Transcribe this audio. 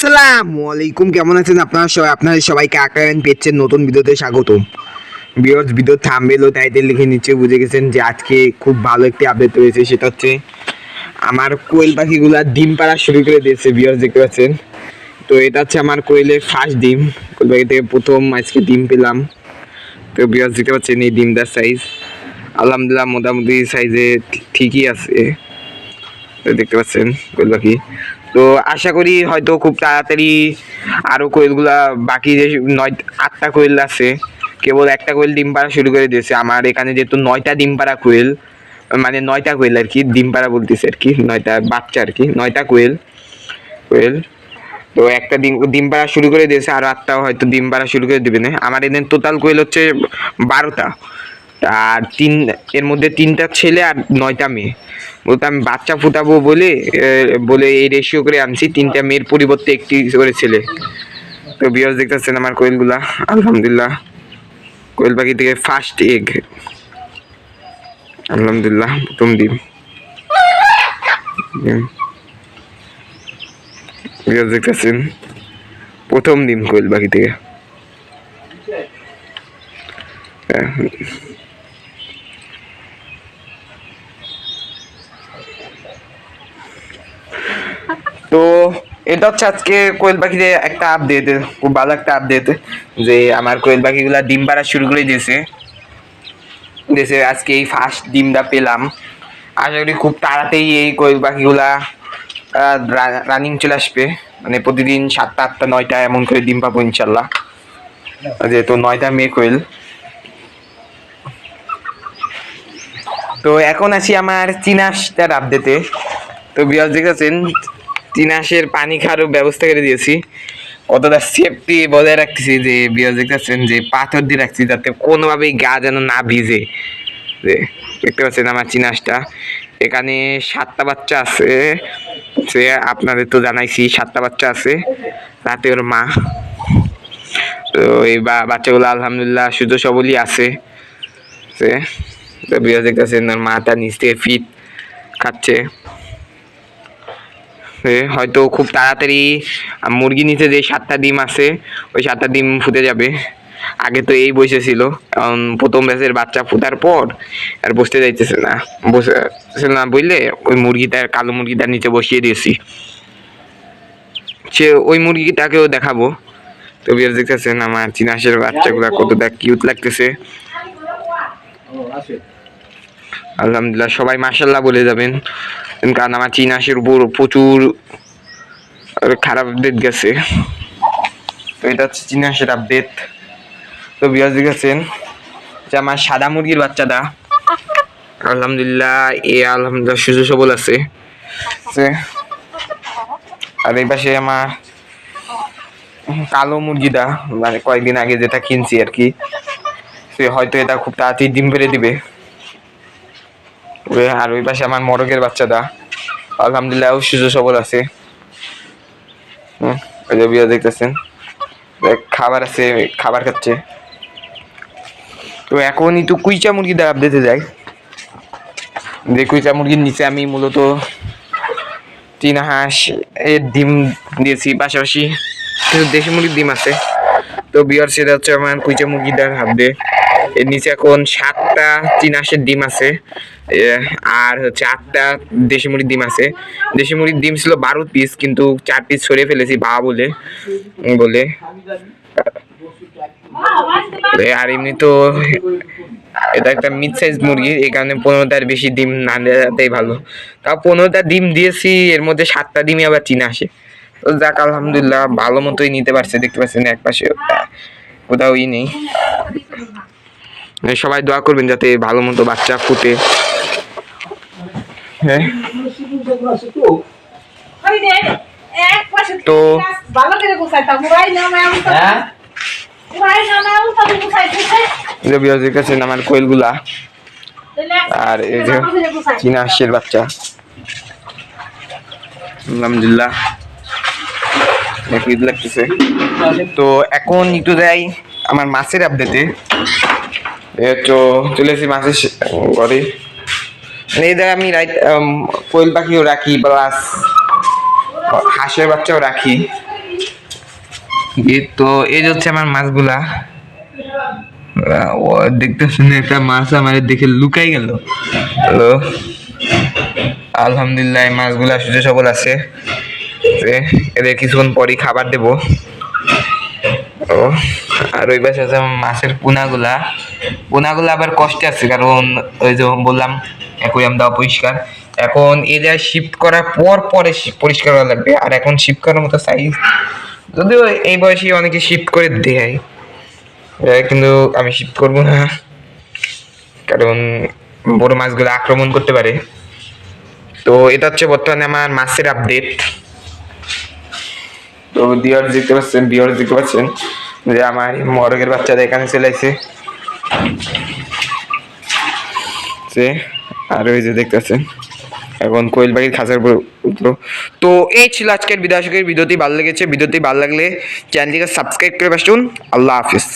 আসসালামু আলাইকুম, কেমন আছেন আপনারা সবাই? আপনাদের সবাইকে আকারেন পেচ্ছেন নতুন ভিডিওতে স্বাগত বিয়স ভিডিও থামবেল ও টাইটেল লিখে নিচে বুঝে গেছেন যে আজকে খুব ভালো একটি আপডেট রয়েছে, সেটা হচ্ছে আমার কোয়েল পাখিগুলা ডিম পাড়া শুরু করে দিয়েছে বিয়স দেখতে পাচ্ছেন। তো এটা হচ্ছে আমার কোয়েলের ফার্স্ট ডিম। কোয়েল পাখি থেকে প্রথম আজকে ডিম পেলাম। তো বিয়স দেখতে পাচ্ছেন এই ডিমটার সাইজ আলহামদুলিল্লাহ, মোটামুটি সাইজে ঠিকই আছে। দেখতে পাচ্ছেন কোয়েল পাখি। তো আশা করি হয়তো খুব তাড়াতাড়ি আরও কোয়েলগুলা বাকি যে নয়, আটটা কোয়েল আছে, কেবল একটা কোয়েল ডিম পাড়া শুরু করে দিয়েছে। আমার এখানে যেহেতু নয়টা ডিম পাড়া কোয়েল মানে নয়টা কোয়েল আর কি, ডিম পাড়া বলতেছে আর কি, নয়টা বাচ্চা আর কি, নয়টা কোয়েল কোয়েল। তো একটা ডিম ডিম পাড়া শুরু করে দিয়েছে, আর আটটা হয়তো ডিম পাড়া শুরু করে দেবে না। আমার এদের টোটাল কোয়েল হচ্ছে বারোটা। আর তিন, এর মধ্যে তিনটা ছেলে আর নয়টা মেয়ে। বলতে আমি বাচ্চা ফুটাবো বলে বলে এই রেশিও করে আনছি, তিনটা মেয়ের পরিবর্তে একটি করে ছেলে। তো বিয়াস দেখতেছেন আমার কোয়েলগুলা, আলহামদুলিল্লাহ। কোয়েল পাখি থেকে ফার্স্ট এগ আলহামদুলিল্লাহ, প্রথম ডিম। বিয়াস দেখতেছেন, প্রথম ডিম কোয়েল পাখি থেকে। হ্যাঁ তো এটা হচ্ছে আজকে কোয়েল পাখিতে একটা আপডেট খুব ভালো একটা আপডেট যে আমার কোয়েল পাখিগুলা ডিম পাড়া শুরু করে দিয়েছে। দিয়েছে, আজকে এই ফার্স্ট ডিমটা পেলাম। আশা করি খুব তাড়াতাড়ি এই কোয়েল পাখিগুলা রানিং চলে আসবে। মানে প্রতিদিন সাতটা, আটটা, নয়টা এমন করে ডিম পাবো ইনশাল্লাহ। যেহেতু নয়টা মেয়ে কোয়েল। তো এখন আছি আমার চিনাসটার আপডেটে তো বিয়াস দেখেছেন চিনাসের পানি খাওয়ারও ব্যবস্থা করে দিয়েছি। অতটা সেফটি বজায় রাখতেছি যে বিয়াস দেখতেছেন যে পাথর দিয়ে রাখছি যাতে কোনোভাবেই গা যেন না ভিজে। যে দেখতে পাচ্ছেন আমার চিনাসটা এখানে সাতটা বাচ্চা আছে। সে আপনাদের তো জানাইছি সাতটা বাচ্চা আছে। রাতে ওর মা। তো এই বাচ্চাগুলো আলহামদুলিল্লাহ সুস্থ সবলই আছে। সে, তো বিয়াস দেখতেছেন, ওর মাটা নিচ থেকে ফিট খাচ্ছে। এ হয়তো খুব তাড়াতাড়ি মুরগি নিচে যে সাতটা ডিম আছে, ওই সাতটা ডিম ফুটে যাবে। আগে তো এই বসেছিল কারণ প্রথম ব্যাচের বাচ্চা ফুটার পর আর বসতে যাইতেছে না। বসে না বুঝলে ওই মুরগিটার, কালো মুরগিটার নিচে বসিয়ে দিয়েছি। সে ওই মুরগিটাকেও দেখাবো। তো বিয়ার দেখতেছেন আমার চিনাসের বাচ্চাগুলো কতটা কিউট লাগতেছে। আলহামদুলিল্লাহ সবাই মাসাল্লাহ বলে যাবেন। কারণ আমার চিনাসের উপর প্রচুর খারাপ আপডেট গেছে। তো এটা হচ্ছে চিনাসের আপডেট তো বিরাজ দেখেছেন যে আমার সাদা মুরগির বাচ্চাটা, আলহামদুলিল্লাহ, এ আলহামদুলিল্লাহ সুযোগ সবল আছে। আর এই পাশে আমার কালো মুরগিটা মানে কয়েকদিন আগে যেটা কিনছি আর কি, সে হয়তো এটা খুব তাড়াতাড়ি ডিম পেড়ে দিবে। আর ওই পাশে আমার মরগের বাচ্চাটা। আলহামদুলিল্লাহ সুযোগ সবল আছে। ওই বিয়া দেখতেছেন। খাবার আছে, খাবার খাচ্ছে। তো এখন একটু কুইচা মুরগি দ্বারা দিতে যাই। যে কুইচা মুরগির নিচে আমি মূলত তিন হাঁস এর ডিম দিয়েছি পাশাপাশি। দেশি মুরগির ডিম আছে। তো বিয়ার সেটা হচ্ছে আমার কুইচা মুরগিটার হাবদে এর নিচে এখন সাতটা হাঁসের ডিম আছে আর হচ্ছে আটটা দেশি মুরগির ডিম আছে। দেশি মুরগির ডিম ছিল বারো পিস কিন্তু চার পিস সরিয়ে ফেলেছি বা বলে বলে। আর এমনি তো এটা একটা মিড সাইজ মুরগি, এই কারণে পনেরোটার বেশি ডিম না দেওয়াটাই ভালো। তাও পনেরোটা ডিম দিয়েছি, এর মধ্যে সাতটা ডিমই আবার চীনা আসে। তো যাক, আলহামদুলিল্লাহ, ভালো মতোই নিতে পারছে, দেখতে পাচ্ছেন এক পাশে কোথাও ই নেই। সবাই দোয়া করবেন যাতে ভালো মতো বাচ্চা ফুটে। হ্যাঁ। তো- তো ভালো করে গুছাইতাম মুরাই নামে আমি তো মুরাই নামে আমি তো গুছাইতেছে এই যে বিরাজ দেখতেছেন আমার কোয়েলগুলা। আর এই যে চীনা হাঁসের বাচ্চা। আলহামদুলিল্লাহ। লাগতেছে। তো এখন একটু যাই আমার মাছের আপডেটে তো চলে এসেছি মাছের ঘরে। মানে এই জায়গায় আমি রাইট কোয়েল পাখিও রাখি প্লাস হাঁসের বাচ্চাও রাখি। তো, এই হচ্ছে আমার মাছগুলা। ও দেখতে শুনে একটা মাছ আমার দেখে লুকাই গেল। হ্যালো। আলহামদুলিল্লাহ, এই মাছগুলা সুস্থ সবল আছে। এদের কিছুক্ষণ পরই খাবার দেব। ও। আর ওই পাশে আছে মাছের পোনাগুলা। পোনাগুলা আবার কষ্টে আছে, কারণ ওই যে বললাম অ্যাকুরিয়াম দেওয়া পরিষ্কার। এখন এরিয়া শিফট করার পর পরে পরিষ্কার করা লাগবে। আর এখন শিফট করার মতো সাইজ যদিও এই বয়সে অনেকে শিফট করে দেয়। কিন্তু আমি শিফট করব না। কারণ বড় মাছগুলো আক্রমণ করতে পারে। তো এটা হচ্ছে বর্তমানে আমার মাছের আপডেট তো বিয়ার দেখতে পাচ্ছেন, বিয়ার দেখতে পাচ্ছেন। যে আমার মরগের বাচ্চারা এখানে চলে সে আর ওই যে দেখতেছেন এখন কোয়েল পাখির খাঁচার উপর তো এই ছিল আজকের বিদ্যাসকের ভিডিওটি ভালো লেগেছে। ভিডিওটি ভালো লাগলে চ্যানেলটিকে সাবস্ক্রাইব করে বসুন আল্লাহ হাফিজ।